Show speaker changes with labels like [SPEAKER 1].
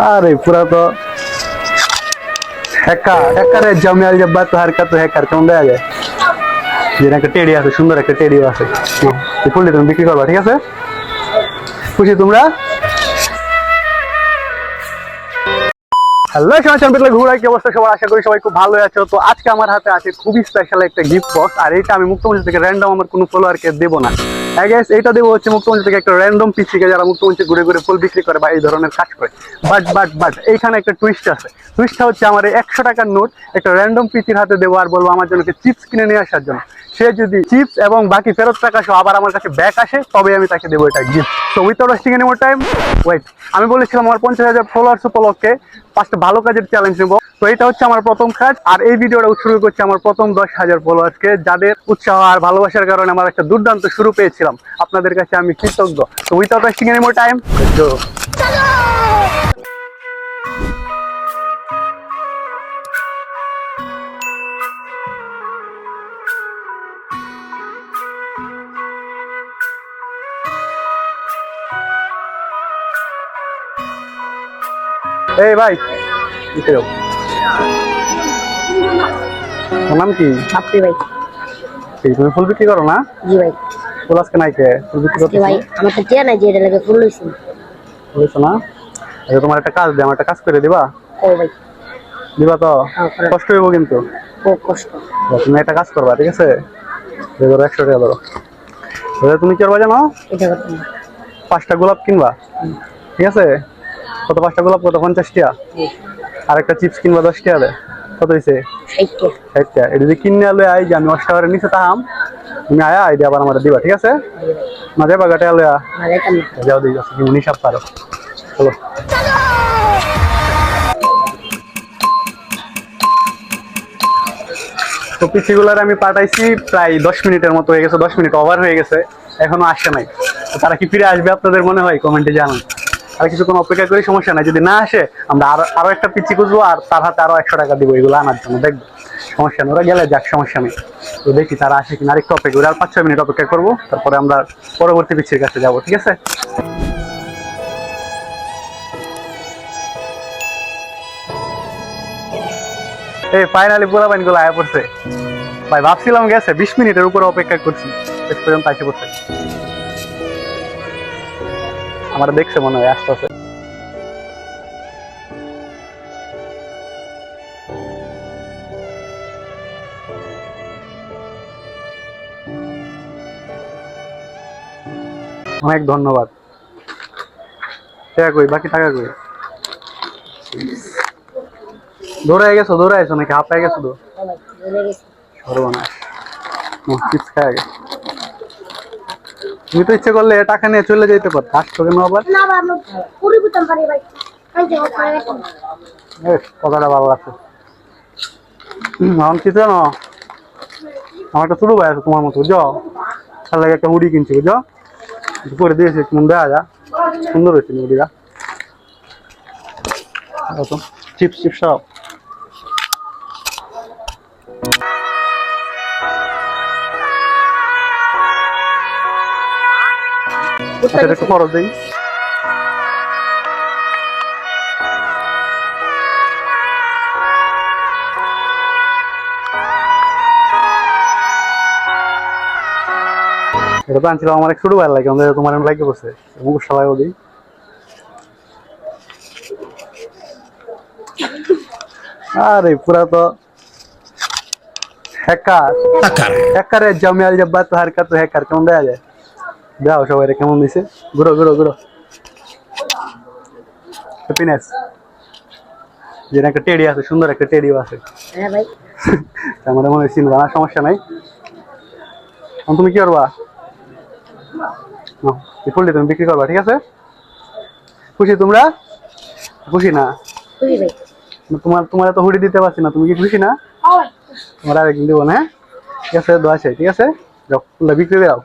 [SPEAKER 1] আরে পুরা তো হ্যাকার হেকারে জমিয়াল জব্বা তো হারকা তো কেমন দেয়া যায়? একটা টেডি আছে, সুন্দর একটা টেডি আছে। তুমি বিক্রি করবা, ঠিক আছে? খুশি তোমরা? হ্যালো, সবাই সম্পর্কে কি অবস্থা সবার? আশা করি সবাই খুব ভালো আছো। তো আজকে আমার হাতে আছে খুবই স্পেশাল একটা গিফট বক্স আর এটা আমি মুক্তমঞ্চ থেকে র্যান্ডম আমার কোনো ফলোয়ারকে দেবো না। এটা দেবো হচ্ছে থেকে একটা র্যান্ডম যারা ঘুরে ঘুরে ফুল বিক্রি করে বা এই ধরনের কাজ করে। বাট বাট বাট এইখানে একটা টুইস্ট আছে। টুইস্টটা হচ্ছে আমার একশো টাকার নোট একটা র্যান্ডম হাতে দেবো আর বলব আমার জন্য চিপস কিনে নিয়ে আসার জন্য। সে যদি চিপস এবং বাকি ফেরত টাকা সহ আবার আমার কাছে ব্যাক আসে, তবে আমি তাকে দেবো এটা গিফট তো উইথাউট ওয়েস্টিং টাইম ওয়েট আমি বলেছিলাম আমার পঞ্চাশ হাজার ফলোয়ার্স উপলক্ষে পাঁচটা ভালো কাজের চ্যালেঞ্জ নেব। তো এটা হচ্ছে আমার প্রথম কাজ, আর এই ভিডিওটা শুরু করছে আমার প্রথম দশ হাজার ফলোয়ার্সকে যাদের উৎসাহ আর ভালোবাসার কারণে আমার একটা দুর্দান্ত শুরু পেয়েছিলাম। আপনাদের কাছে আমি কৃতজ্ঞ। তো without wasting any more time এই ভাই নাম কি?
[SPEAKER 2] আপনি ভাই।
[SPEAKER 1] এই, তুমি ফুল বিক্রি করো না?
[SPEAKER 2] জি ভাই।
[SPEAKER 1] ফুল আজকে নাই কে? ফুল বিক্রি করতে
[SPEAKER 2] ভাই আমার তো চেয়ে নাই যে এটা লাগে ফুল লইছি।
[SPEAKER 1] না? আচ্ছা তোমার একটা কাজ দে আমার একটা কাজ করে দিবা?
[SPEAKER 2] ও ভাই।
[SPEAKER 1] দিবা তো?
[SPEAKER 2] হ্যাঁ,
[SPEAKER 1] কষ্ট হইব কিন্তু।
[SPEAKER 2] ও কষ্ট।
[SPEAKER 1] তুমি একটা কাজ করবা ঠিক আছে? ধরো একশো টাকা ধরো। এবার তুমি কি করবা জানো? পাঁচটা গোলাপ কিনবা। ঠিক আছে? কত পাঁচটা গোলাপ কত? পঞ্চাশ টাকা
[SPEAKER 2] জি
[SPEAKER 1] আর একটা চিপস কিনবা দশ টাকা কত হয়েছে ষাটটা এটা যদি কিনে আলো আই যে আমি অষ্টাবারের নিচে তাহাম তুমি আয়া আইডিয়া আবার আমার দিবা ঠিক আছে? না যাবা গাটে আলো যাও দিই আছে কি হিসাব পারো। চলো। তো পিসিগুলার আমি পাঠাইছি প্রায় দশ মিনিটের মতো হয়ে গেছে দশ মিনিট ওভার হয়ে গেছে এখনও আসে নাই। তারা কি ফিরে আসবে আপনাদের মনে হয়? কমেন্টে জানান। আর কিছুক্ষণ অপেক্ষা করি, সমস্যা নাই। যদি না আসে, আমরা আরও আরও একটা পিচি খুঁজবো আর তার হাতে আরও একশো টাকা দিব, এগুলো আনার জন্য, দেখব। সমস্যা নেই, ওরা গেলে যাক, সমস্যা নেই। তো দেখি তারা আসে কিনা আরেকটু অপেক্ষা করি, আর পাঁচ, ছয় মিনিট অপেক্ষা করব, তারপরে আমরা পরবর্তী পিচির কাছে যাব, ঠিক আছে? এই ফাইনালি পুরো বাইনগুলো আয়া পড়ছে। ভাই, ভাবছিলাম গেছে, বিশ মিনিটের উপরে অপেক্ষা করছি শেষ পর্যন্ত আসে পড়ছে। আমার দেখছে মনে হয় আস্তে আস্তে। অনেক ধন্যবাদ। টাকা কই? বাকি টাকা কই? দৌড়ায় গেছো? দৌড়াইছো নাকি? হাঁপায় গেছো তো?
[SPEAKER 2] গেছি।
[SPEAKER 1] সর্বনাশ। খায়। গে তুমি তো ইচ্ছে করলে টাকা নিয়ে চলে যেতে পারতো আসছো কেন আবার
[SPEAKER 2] পুরি পারি
[SPEAKER 1] কথাটা ভালো লাগছে এখন কি জানো? আমার একটা ছোট ভাই আছে তোমার মতো বুঝো তার লাগে একটা হুডি কিনছি বুঝো করে দিয়েছি মন দেওয়া যা সুন্দর হয়েছে হুডিটা। চিপস চিপস সব। একটু খরচ দিই। এটা তো আনছিলাম আমার এক ছোট ভাই লাগে আমাদের তোমার এমন লাগে বসে। মুখ সবাই বলি আরে পুরা তো হ্যাকার। হ্যাকারের জমিয়াল জব্বা তো হারকা তো হ্যাকার কেমন দেয়া যায়? যাও সবাই রে কেমন দিছে? ঘুরো ঘুরো ঘুরো। হ্যাপিনেস যেন একটা টেডি আছে সুন্দর একটা টেডিও আছে।
[SPEAKER 2] হ্যাঁ ভাই।
[SPEAKER 1] আমাদের মনে হয় চিনবা সমস্যা নাই। তুমি কি করবা? এই ফুলটি তুমি বিক্রি করবা ঠিক আছে? খুশি তোমরা? খুশি না? তোমার তোমার তো হুডি দিতে পারছি না তুমি কি খুশি না?
[SPEAKER 2] ভাই।
[SPEAKER 1] তোমার আরেকদিন দেবো না হ্যাঁ? ঠিক আছে দোয়া ঠিক আছে? যাও ফুলটা বিক্রি দাও।